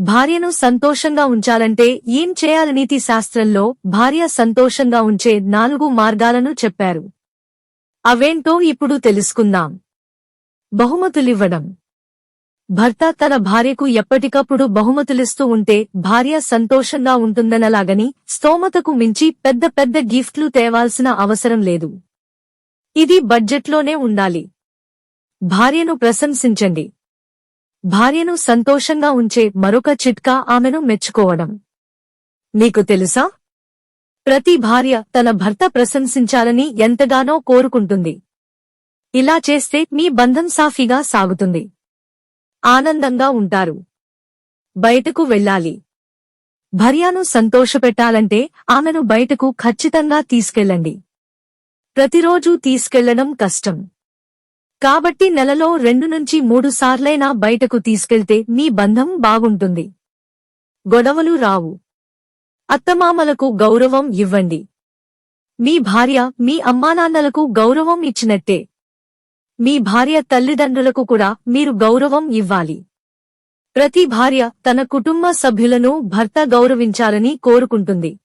భార్యను సంతోషంగా ఉంచాలంటే ఏం చేయాలి? నీతి శాస్త్రంలో భార్య సంతోషంగా ఉంచే నాలుగు మార్గాలను చెప్పారు. అవేంటో ఇప్పుడు తెలుసుకుందాం. బహుమతులివ్వడం. భర్త తన భార్యకు ఎప్పటికప్పుడు బహుమతులిస్తూ ఉంటే భార్య సంతోషంగా ఉంటుందనలాగని స్తోమతకు మించి పెద్ద పెద్ద గిఫ్ట్లు తేవాల్సిన అవసరం లేదు. ఇది బడ్జెట్లోనే ఉండాలి. భార్యను ప్రశంసించండి. భార్యను సంతోషంగా ఉంచే మరొక చిట్కా ఆమెను మెచ్చుకోవడం. నీకు తెలుసా? ప్రతి భార్య తన భర్త ప్రశంసించాలని ఎంతగానో కోరుకుంటుంది. ఇలా చేస్తే మీ బంధం సాఫీగా సాగుతుంది. ఆనందంగా ఉంటారు. బయటకు వెళ్ళాలి. భార్యను సంతోషపెట్టాలంటే ఆమెను బయటకు ఖచ్చితంగా తీసుకెళ్ళండి. ప్రతిరోజూ తీసుకెళ్ళడం కష్టం. కాబట్టి నెలలో రెండు నుంచి మూడు సార్లైనా బయటకు తీసుకెళ్తే మీ బంధం బాగుంటుంది. గొడవలు రావు. అత్తమామలకు గౌరవం ఇవ్వండి. మీ భార్య మీ అమ్మానాన్నలకు గౌరవం ఇచ్చినట్టే. మీ భార్య తల్లిదండ్రులకు కూడా మీరు గౌరవం ఇవ్వాలి. ప్రతి భార్య తన కుటుంబ సభ్యులను భర్త గౌరవించాలని కోరుకుంటుంది.